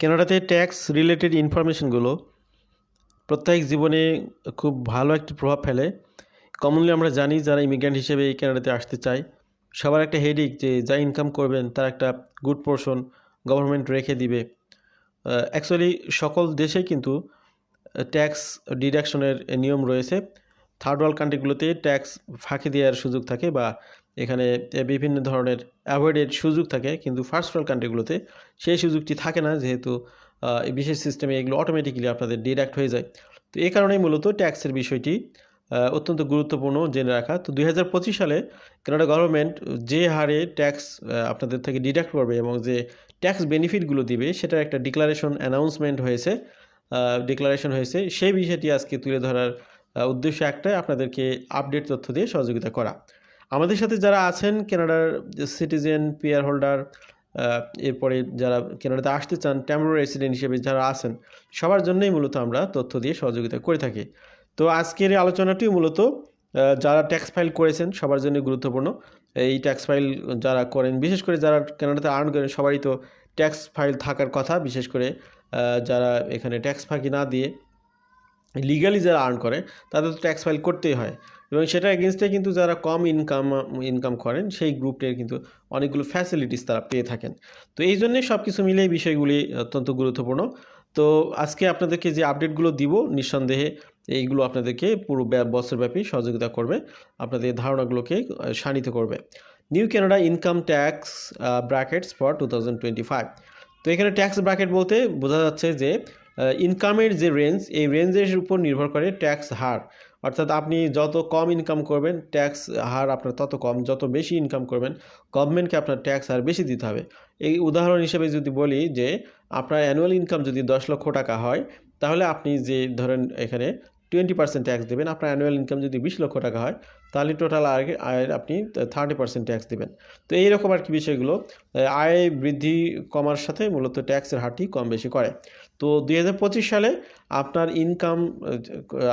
কেনাডাতে tax related ইনফরমেশনগুলো প্রত্যেক জীবনে খুব ভালো একটি প্রভাব ফেলে। কমনলি আমরা জানি যারা ইমিগ্রেন্ট হিসেবে এই কানাডাতে আসতে চায়, সবার একটা হেডিক যে যা ইনকাম করবেন তার একটা গুড পোর্শন গভর্নমেন্ট রেখে দিবে। অ্যাকচুয়ালি সকল দেশে কিন্তু ট্যাক্স ডিডাকশনের নিয়ম রয়েছে। থার্ড ওয়ার্ল্ড কান্ট্রিগুলোতে ট্যাক্স ফাঁকি দেওয়ার সুযোগ থাকে বা এখানে বিভিন্ন ধরনের অ্যাভয়েডের সুযোগ থাকে, কিন্তু ফার্স্ট ওয়ার্ল্ড কান্ট্রিগুলোতে সেই সুযোগটি থাকে না, যেহেতু বিশেষ সিস্টেমে এগুলো অটোমেটিক্যালি আপনাদের ডিডাক্ট হয়ে যায়। তো এই কারণেই মূলত ট্যাক্সের বিষয়টি অত্যন্ত গুরুত্বপূর্ণ জেনে রাখা। তো দুই হাজার পঁচিশ সালে কানাডা গভর্নমেন্ট যে হারে ট্যাক্স আপনাদের থেকে ডিডাক্ট করবে এবং যে ট্যাক্স বেনিফিটগুলো দিবে, সেটার একটা ডিক্লারেশন অ্যানাউন্সমেন্ট হয়েছে ডিক্লারেশন হয়েছে। সেই বিষয়টি আজকে তুলে ধরার উদ্দেশ্য একটাই, আপনাদেরকে আপডেট তথ্য দিয়ে সহযোগিতা করা। আমাদের সাথে যারা আছেন, কেনাডার সিটিজেন পিয়ার হোল্ডার এরপরে যারা কেনাডাতে আসতে চান টেম্পোরারি রেসিডেন্ট হিসেবে যারা আছেন, সবার জন্যই মূলত আমরা তথ্য দিয়ে সহযোগিতা করে থাকি। তো আজকের এই আলোচনাটিও মূলত যারা ট্যাক্স ফাইল করেছেন, সবার জন্য গুরুত্বপূর্ণ। এই ট্যাক্স ফাইল যারা করেন, বিশেষ করে যারা কেনাডাতে আর্ন করেন, সবারই তো ট্যাক্স ফাইল থাকার কথা। বিশেষ করে যারা এখানে ট্যাক্স ফাঁকি না দিয়ে লিগালি যারা আর্ন করে, তাদের তো ট্যাক্স ফাইল করতেই হয়। এবং সেটা এগেনস্টে কিন্তু যারা কম ইনকাম ইনকাম করেন, সেই গ্রুপটির কিন্তু অনেকগুলো ফ্যাসিলিটিস তারা পেয়ে থাকেন। তো এই জন্যে সব কিছু মিলে এই বিষয়গুলি অত্যন্ত গুরুত্বপূর্ণ। তো আজকে আপনাদেরকে যে আপডেটগুলো দিব, নিঃসন্দেহে এইগুলো আপনাদেরকে পুরো ব্য- বছরব্যাপী সহযোগিতা করবে, আপনাদের ধারণাগুলোকে শানিত করবে। New Canada income tax brackets for two তো এখানে ট্যাক্স ব্র্যাকেট বলতে বোঝা যাচ্ছে যে ইনকামের যে রেঞ্জ এই রেঞ্জের উপর নির্ভর করে ট্যাক্স হার। অর্থাৎ আপনি যত কম ইনকাম করবেন ট্যাক্স হার আপনার তত কম, যত বেশি ইনকাম করবেন গভর্নমেন্টকে আপনার ট্যাক্স হার বেশি দিতে হবে। এই উদাহরণ হিসেবে যদি বলি যে, আপনার অ্যানুয়াল ইনকাম যদি দশ লক্ষ টাকা হয়, তাহলে আপনি যে ধরেন এখানে টোয়েন্টি পার্সেন্ট ট্যাক্স দেবেন, আপনার অ্যানুয়াল ইনকাম যদি বিশ লক্ষ টাকা হয়, তাহলে টোটাল আয়, আয়ের আপনি থার্টি পার্সেন্ট ট্যাক্স দেবেন। তো এইরকম আর কি বিষয়গুলো, আয় বৃদ্ধি কমার সাথে মূলত ট্যাক্সের হারটি কম বেশি করে। তো দুই হাজার পঁচিশ সালে আপনার ইনকাম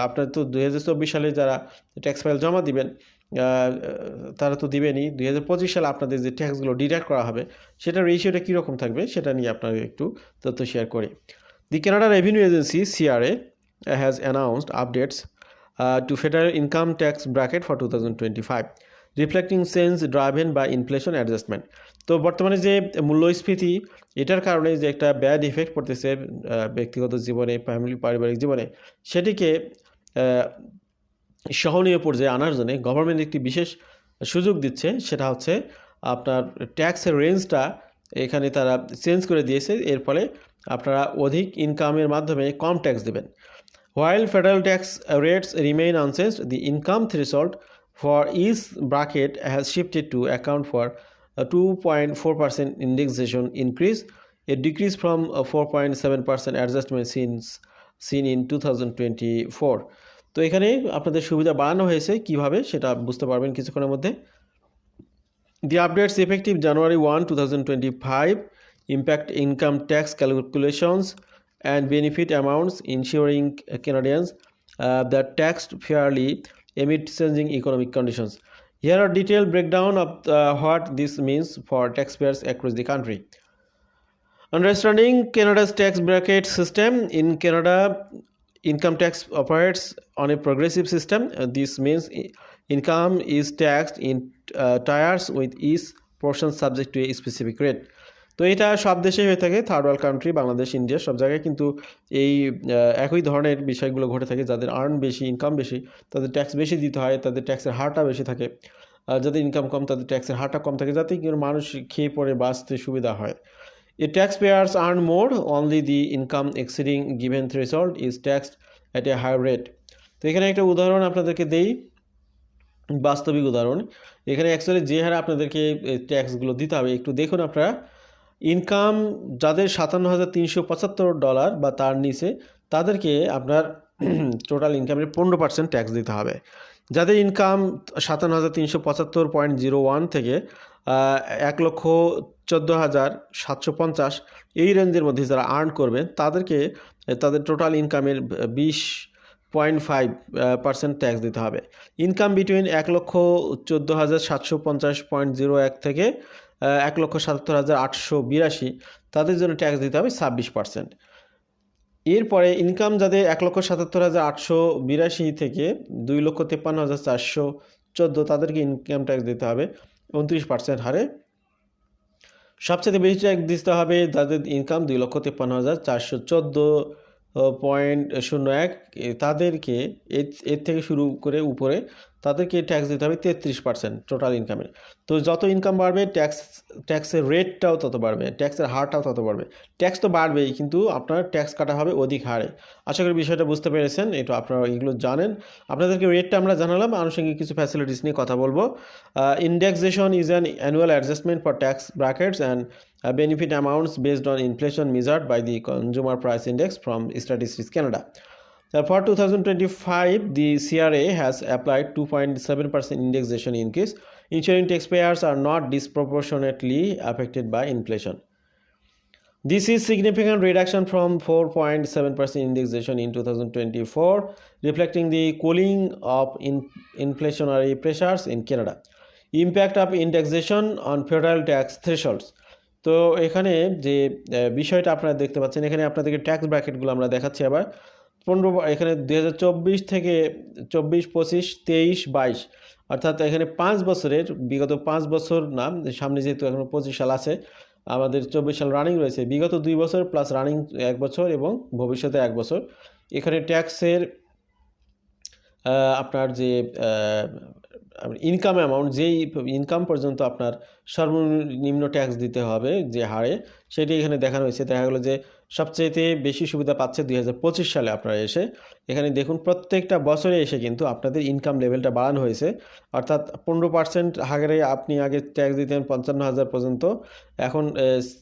আপনার তো দুই হাজার চব্বিশ সালে যারা ট্যাক্স ফাইল জমা দিবেন তারা তো দিবেনই। দুই হাজার পঁচিশ সালে আপনাদের যে ট্যাক্সগুলো ডিডাক্ট করা হবে সেটার রেশিওটা কীরকম থাকবে সেটা নিয়ে আপনাকে একটু তথ্য শেয়ার করি। The Canada revenue agency CRA has announced updates uh, to federal income tax bracket for 2025 reflecting change driven by inflation adjustment. তো বর্তমানে যে মূল্যস্ফীতি এটার কারণে যে একটা ব্যাড ইফেক্ট পড়তেছে ব্যক্তিগত জীবনে ফ্যামিলি পারিবারিক জীবনে সেটিকে সহনীয় পর্যায়ে আনার জন্য গভর্নমেন্ট একটি বিশেষ সুযোগ দিচ্ছে সেটা হচ্ছে আপনার ট্যাক্সের রেঞ্জটা এখানে তারা চেঞ্জ করে দিয়েছে এর ফলে আপনারা অধিক ইনকামের মাধ্যমে কম ট্যাক্স দেবেন। While federal tax rates remain unchanged, the income threshold for each bracket has shifted to account for a 2.4% indexation increase, a decrease from a 4.7% adjustment since seen in 2024. তো এখানে আপনাদের সুবিধা বাড়ানো হয়েছে কিভাবে সেটা বুঝতে পারবেন কিছুক্ষণের মধ্যে The updates effective January 1, 2025 impact income tax calculations and benefit amounts, ensuring Canadians uh, that taxed fairly amid changing economic conditions. here are detailed breakdown of uh, what this means for taxpayers across the country. Understanding Canada's tax bracket system in Canada, income tax operates on a progressive system. Uh, this means income is taxed in uh, tiers with each portion subject to a specific rate. তো এটা সব দেশে হয়ে থাকে third world country Bangladesh India সব জায়গায় কিন্তু এই একই ধরনের বিষয়গুলো ঘটে থাকে যাদের আর্ন বেশি ইনকাম বেশি তাদের ট্যাক্স বেশি দিতে হয় তাদের ট্যাক্সের হারটা বেশি থাকে। যাদের ইনকাম কম তাদের ট্যাক্সের হারটা কম থাকে যাতে কিন্তু মানুষ খেয়ে পরে বাঁচতে সুবিধা হয়। A taxpayers earn more, only the income exceeding given threshold is taxed at a higher rate তো এখানে একটা উদাহরণ আপনাদেরকে দেই বাস্তবিক উদাহরণ। এখানে অ্যাকচুয়ালি যে হারে আপনাদেরকে ট্যাক্সগুলো দিতে হবে একটু দেখুন আপনারা। ইনকাম যাদের সাতান্ন হাজার তিনশো পঁচাত্তর ডলার বা তার নিচে, তাদেরকে আপনার টোটাল ইনকামের পনেরো পার্সেন্ট ট্যাক্স দিতে হবে। যাদের ইনকাম সাতান্ন হাজার তিনশো পঁচাত্তর পয়েন্ট জিরো ওয়ান থেকে এক লক্ষ চোদ্দ হাজার সাতশো পঞ্চাশ, এই রেঞ্জের মধ্যে যারা আর্ন করবে, তাদেরকে, তাদের টোটাল ইনকামের বিশ পয়েন্ট ফাইভ পার্সেন্ট ট্যাক্স দিতে হবে। ইনকাম বিটুইন এক লক্ষ চোদ্দ হাজার সাতশো পঞ্চাশ পয়েন্ট জিরো এক থেকে এক লক্ষ সাতাত্তর হাজার আটশো বিরাশি। তাদের জন্য ট্যাক্স দিতে হবে ছাব্বিশ পার্সেন্ট এরপরে ইনকাম যাদের এক লক্ষ সাতাত্তর হাজার আটশো বিরাশি থেকে দুই লক্ষ তেপ্পান্ন হাজার চারশো চোদ্দ, তাদেরকে ইনকাম ট্যাক্স দিতে হবে, উনত্রিশ পার্সেন্ট হারে। সবচেয়ে বেশি ট্যাক্স দিতে হবে যাদের ইনকাম দুই লক্ষ তেপ্পান্ন হাজার চারশো চোদ্দ পয়েন্ট শূন্য এক। তাদেরকে এর থেকে শুরু করে উপরে তাদেরকে ট্যাক্স দিতে হবে তেত্রিশ পার্সেন্ট টোটাল ইনকামের তো যত ইনকাম বাড়বে ট্যাক্স ট্যাক্সের রেটটাও তত বাড়বে ট্যাক্সের হারটাও তত বাড়বে। ট্যাক্স তো বাড়বেই কিন্তু আপনার ট্যাক্স কাটা হবে অধিক হারে। আশা করি বিষয়টা বুঝতে পেরেছেন এটা আপনারা এগুলো জানেন। আপনাদেরকে রেটটা আমরা জানালাম আনুষঙ্গিক কিছু ফ্যাসিলিটিস নিয়ে কথা বলব। Indexation is an annual adjustment for tax brackets and amounts based on inflation measured by the consumer price index from statistics canada Uh, for 2025 the cra has applied 2.7% indexation increase ensuring taxpayers are not disproportionately affected by inflation this is significant reduction from 4.7% indexation in 2024, reflecting the cooling of in- inflationary pressures in Canada. Impact of indexation on federal tax thresholds. তো এখানে যে আহ, বিষয়টা আপনারা দেখতে পাচ্ছেন এখানে আপনাদেরকে tax ব্র্যাকেটগুলো আমরা দেখাচ্ছি আবার পনেরো এখানে দু হাজার চব্বিশ থেকে চব্বিশ, পঁচিশ, তেইশ, বাইশ। অর্থাৎ এখানে পাঁচ বছরের, বিগত পাঁচ বছর না, সামনে যেহেতু এখন পঁচিশ সাল আছে, আমাদের চব্বিশ সাল রানিং রয়েছে। বিগত দুই বছর প্লাস রানিং এক বছর এবং ভবিষ্যতে এক বছর। এখানে ট্যাক্সের আপনার যে ইনকাম অ্যামাউন্ট যেই ইনকাম পর্যন্ত আপনার সর্বনিম্ন ট্যাক্স দিতে হবে যে হারে, সেটি এখানে দেখানো হয়েছে। দেখা গেলো যে সবচেয়েতে বেশি সুবিধা পাচ্ছে দুই হাজার পঁচিশ সালে আপনারা এসে। এখানে দেখুন প্রত্যেকটা বছরে এসে কিন্তু আপনাদের ইনকাম লেভেলটা বাড়ানো হয়েছে। অর্থাৎ পনেরো পার্সেন্ট হারে আপনি আগে ট্যাক্স দিতেন পঞ্চান্ন হাজার পর্যন্ত। এখন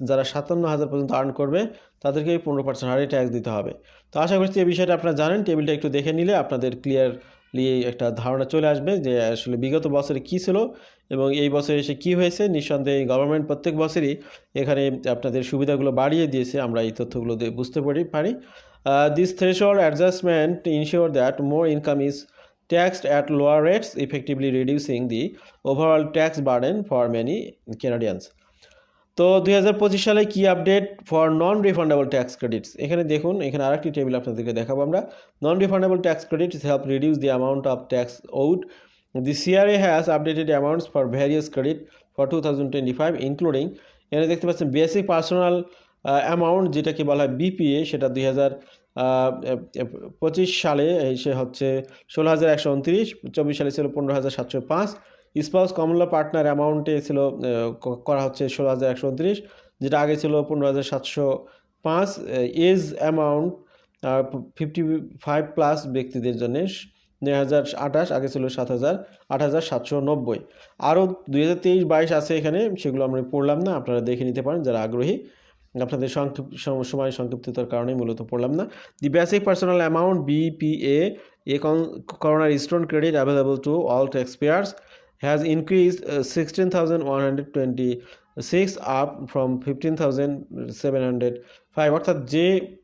যারা সাতান্ন হাজার পর্যন্ত আর্ন করবে, তাদেরকে পনেরো পার্সেন্ট হারে ট্যাক্স দিতে হবে। তো আশা করছি এই বিষয়টা আপনারা জানেন। টেবিলটা একটু দেখে নিলে আপনাদের ক্লিয়ারলি একটা ধারণা চলে আসবে যে আসলে বিগত বছরে কী ছিল। এবং এই বছর এসে কী হয়েছে? নিঃসন্দেহে গভর্নমেন্ট প্রত্যেক বছরই এখানে আপনাদের সুবিধাগুলো বাড়িয়ে দিয়েছে। আমরা এই তথ্যগুলো বুঝতে পারি পারি। This threshold adjustment ensure that more income is taxed at lower rates, effectively reducing the overall tax burden for many Canadians. তো দুই হাজার পঁচিশ সালে কি update for non refundable tax credits এখানে দেখুন, এখানে আরেকটি টেবিল আপনাদেরকে দেখাবো আমরা। Non refundable tax credits help reduce the amount of tax owed updated amounts for various credit for two thousand twenty five including এখানে দেখতে পাচ্ছেন বেসিক পার্সোনাল অ্যামাউন্ট যেটাকে বলা হয় বিপিএ সেটা দুই হাজার পঁচিশ সালে এসে হচ্ছে ষোলো হাজার একশো উনত্রিশ, চব্বিশ সালে ছিল পনেরো হাজার সাতশো পাঁচ। স্পাউস কমলা পার্টনার অ্যামাউন্টে ছিল ক- করা হচ্ছে ষোলো হাজার একশো উনত্রিশ, যেটা আগে ছিল পনেরো হাজার সাতশো পাঁচ age amount fifty five plus ব্যক্তিদের জন্য হাজার আঠাশ আগে ছিল সাত হাজার আট হাজার সাতশো নব্বই। আরও দুই হাজার তেইশ বাইশ আছে এখানে সেগুলো আমরা পড়লাম না আপনারা দেখে নিতে পারেন যারা আগ্রহী। আপনাদের সংক্ষিপ্ত সম- সময় সংক্ষিপ্ততার কারণে মূলত পড়লাম না। The basic personal amount BPA a করোনার stone credit available to all tax payers has increased uh, 16,126 up from 15,705 অর্থাৎ যে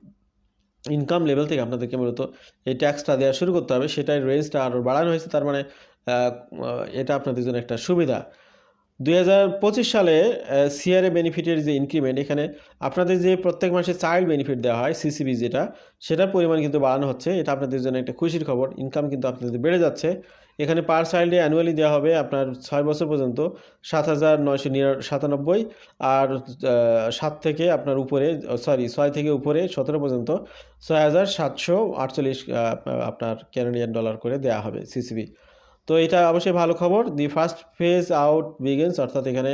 ইনকাম লেভেল থেকে আপনাদেরকে মূলত এই ট্যাক্সটা দেওয়া শুরু করতে হবে। সেটাই রেঞ্জটা আরও বাড়ানো হয়েছে। তার মানে এটা আপনাদের জন্য একটা সুবিধা। দুই হাজার পঁচিশ সালে সিআরএ বেনিফিটের যে ইনক্রিমেন্ট এখানে আপনাদের যে প্রত্যেক মাসে চাইল্ড বেনিফিট দেওয়া হয় সিসিবি যেটা, সেটার পরিমাণ কিন্তু বাড়ানো হচ্ছে। এটা আপনাদের জন্য একটা খুশির খবর ইনকাম কিন্তু আপনাদের বেড়ে যাচ্ছে। এখানে পার চাইল্ডে অ্যানুয়ালি দেওয়া হবে আপনার ছয় বছর পর্যন্ত, সাত হাজার নয়শো সাতানব্বই আর সাত থেকে আপনার উপরে সরি ছয় থেকে উপরে সতেরো পর্যন্ত, ছয় হাজার সাতশো আটচল্লিশ আপনার ক্যানাডিয়ান ডলার করে দেওয়া হবে সিসিবি তো এটা অবশ্যই ভালো খবর। The first phase out begins অর্থাৎ এখানে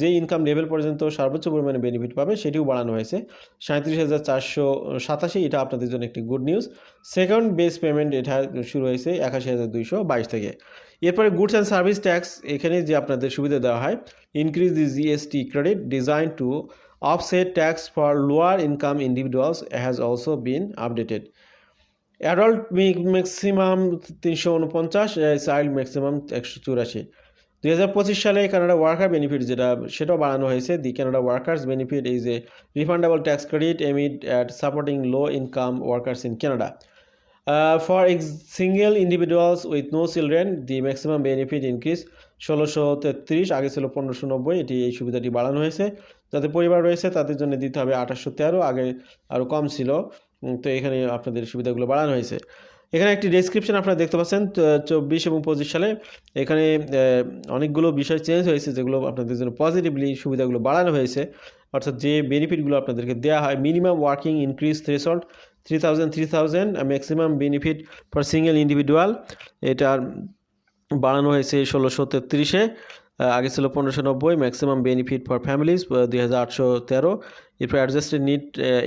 যে ইনকাম লেভেল পর্যন্ত সর্বোচ্চ পরিমাণে বেনিফিট পাবে, সেটিও বাড়ানো হয়েছে। সাঁত্রিশ হাজার চারশো সাতাশি, এটা আপনাদের জন্য একটি good news second base payment এটা শুরু হয়েছে একাশি হাজার দুইশো বাইশ থেকে। এরপরে গুডস অ্যান্ড সার্ভিস ট্যাক্স এখানে যে আপনাদের সুবিধা দেওয়া হয় increase the GST credit design to offset tax for lower income individuals has also been updated adult maximum তিনশো উনপঞ্চাশ চাইল্ড ম্যাক্সিমাম একশো চুরাশি। দুই হাজার পঁচিশ সালে কানাডা ওয়ার্কার বেনিফিট যেটা, সেটাও বাড়ানো হয়েছে। The Canada workers benefit is a refundable tax credit aimed at supporting low income workers in Canada. For ex, single individuals with no children, the maximum benefit increase ষোলোশো তেত্রিশ, আগে ছিল পনেরোশো নব্বই, এটি এই সুবিধাটি বাড়ানো হয়েছে। যাদের পরিবার রয়েছে, তাদের জন্য দিতে হবে আঠাশশো তেরো, আগে আরও কম ছিল। তো এখানে আপনাদের সুবিধাগুলো বাড়ানো হয়েছে। এখানে একটি ডেসক্রিপশন আপনারা দেখতে পাচ্ছেন চব্বিশ এবং পঁচিশ সালে এখানে অনেকগুলো বিষয় চেঞ্জ হয়েছে যেগুলো আপনাদের জন্য পজিটিভলি সুবিধাগুলো বাড়ানো হয়েছে। অর্থাৎ যে বেনিফিটগুলো আপনাদেরকে দেওয়া হয় minimum working increase threshold three thousand three thousand maximum benefit for single individual এটার বাড়ানো হয়েছে ষোলোশো তেত্রিশে। আগে ছিল পনেরোশো নব্বই ম্যাক্সিমাম বেনিফিট ফর ফ্যামিলিজ দুই হাজার আটশো তেরো। এরপর adjusted net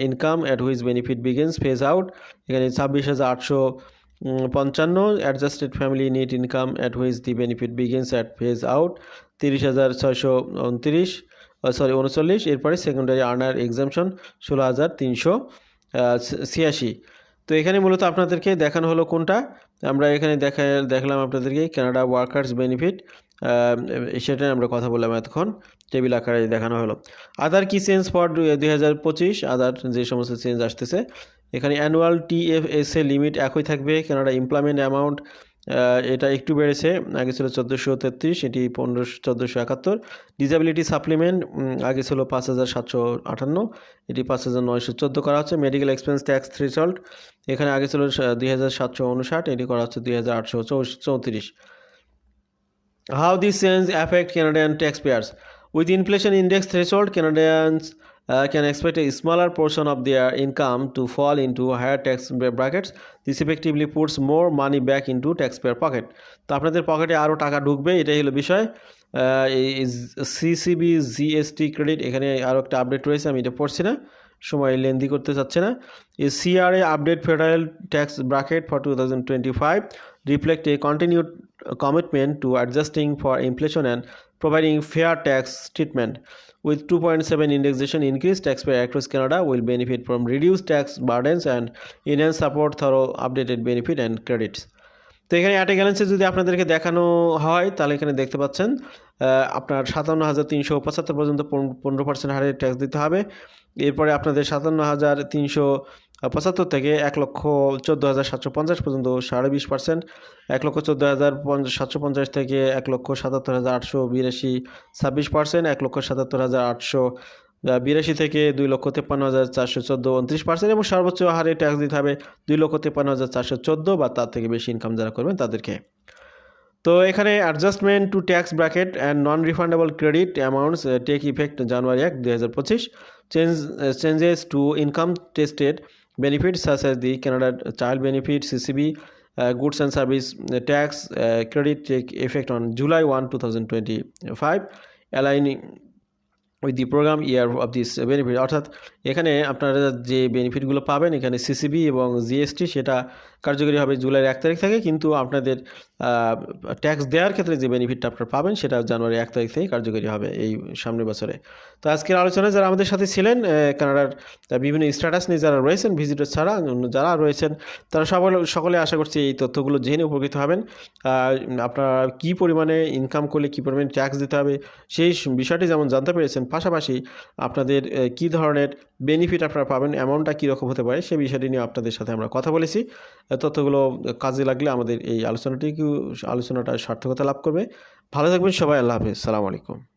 income at which benefit begins phase out এখানে ছাব্বিশ হাজার আটশো পঞ্চান্ন। Adjusted family net income at which the benefit begins at phase out তিরিশ হাজার ছয়শো উনত্রিশ সরি উনচল্লিশ। এরপরে সেকেন্ডারি আর্নার এক্সামশন ষোলো হাজার তিনশো ছিয়াশি। তো এখানে মূলত আপনাদেরকে দেখানো হলো কোনটা। আমরা এখানে দেখা দেখলাম আপনাদেরকে কানাডা ওয়ার্কার্স বেনিফিট সেটা আমরা কথা বললাম এতক্ষণ। টেবিল আকারে দেখানো হলো। আদার কি চেঞ্জ ফর দুই হাজার পঁচিশ আদার যে সমস্ত চেঞ্জ আসতেছে, এখানে অ্যানুয়াল টিএফএসএ লিমিট একই থাকবে। কানাডা এমপ্লয়মেন্ট অ্যামাউন্ট এটা একটু বেড়েছে। আগে ছিল চোদ্দোশো তেত্রিশ, এটি পনেরোশো চোদ্দোশো একাত্তর। ডিসেবিলিটি সাপ্লিমেন্ট আগে ছিল পাঁচ হাজার সাতশো আটান্ন, এটি পাঁচ হাজার নয়শো চোদ্দ করা হচ্ছে। মেডিকেল এক্সপেন্স ট্যাক্স থ্রিসল্ট এখানে আগে ছিল দুই হাজার সাতশো উনষাট, এটি করা হচ্ছে দুই হাজার আটশো চৌত্রিশ। How these change affect Canadian taxpayers? With inflation index threshold, Canadians uh, can expect a smaller portion of their income to fall into higher tax brackets. This effectively puts more money back into taxpayer pocket. তো আপনাদের পকেটে আরও টাকা ঢুকবে এটাই হলো বিষয় CCB GST credit এখানে আরও একটা আপডেট রয়েছে আমি এটা পড়ছি না সময় লেন্দি করতে চাচ্ছে না এই CRA update federal tax bracket for two thousand twenty five reflect a continued uh, commitment to adjusting for inflation and providing fair tax treatment. With 2.7 indexation increase, taxpayer across Canada will benefit from reduced tax burdens and enhanced support through updated benefit and credits. তো এখানে অ্যাটে গ্যালেন্সে যদি আপনাদেরকে দেখানো হয় তাহলে এখানে দেখতে পাচ্ছেন আহ, আপনার সাতান্ন হাজার তিনশো পঁচাত্তর পর্যন্ত পনেরো পার্সেন্ট হারে ট্যাক্স দিতে হবে এরপরে আপনাদের সাতান্ন হাজার তিনশো পঁচাত্তর থেকে এক লক্ষ চোদ্দ হাজার সাতশো পঞ্চাশ পর্যন্ত সাড়ে বিশ পার্সেন্ট এক লক্ষ চোদ্দ হাজার সাতশো পঞ্চাশ থেকে এক লক্ষ সাতাত্তর হাজার আটশো বিরাশি, ছাব্বিশ পার্সেন্ট এক লক্ষ সাতাত্তর হাজার আটশো বিরাশি থেকে দুই লক্ষ তেপ্পান্ন হাজার চারশো চোদ্দ, উনত্রিশ পার্সেন্ট এবং সর্বোচ্চ হারে ট্যাক্স দিতে হবে দুই লক্ষ তেপ্পান্ন হাজার চারশো চোদ্দ বা তার থেকে বেশি ইনকাম যারা করবেন তাদেরকে। তো এখানে adjustment to tax bracket and non refundable credit amounts take effect জানুয়ারি এক, দুই হাজার পঁচিশ change changes to income tested benefit such as the Canada child benefit CCB goods and service tax credit take effect on July one two thousand twenty five aligning with the program year of this benefit অর্থাৎ এখানে আপনারা যে বেনিফিটগুলো পাবেন, এখানে CCB এবং GST সেটা কার্যকরী হবে জুলাইয়ের এক তারিখ থেকে, কিন্তু আপনাদের ট্যাক্স দেওয়ার ক্ষেত্রে যে বেনিফিটটা আপনারা পাবেন সেটা জানুয়ারি এক তারিখ থেকে কার্যকরী হবে এই সামনের বছরে। তো আজকের আলোচনায় যারা আমাদের সাথে ছিলেন কানাডার বিভিন্ন স্ট্যাটাস নিয়ে যারা রয়েছেন ভিজিটর ছাড়া, অন্য যারা রয়েছেন, তারা সকলে সকলে আশা করছি এই তথ্যগুলো জেনে উপকৃত হবেন। আপনারা কী পরিমাণে ইনকাম করলে, কী পরিমাণে ট্যাক্স দিতে হবে, সেই বিষয়টি যেমন জানতে পেরেছেন, পাশাপাশি আপনাদের কী ধরনের বেনিফিট আপনারা পাবেন অ্যামাউন্টটা কীরকম হতে পারে সে বিষয়টি নিয়ে আপনাদের সাথে আমরা কথা বলেছি। তথ্যগুলো কাজে লাগলে আমাদের এই আলোচনাটি আলোচনাটা সার্থকতা লাভ করবে। ভালো থাকবেন সবাই, আল্লাহ হাফিজ, সালাম আলাইকুম।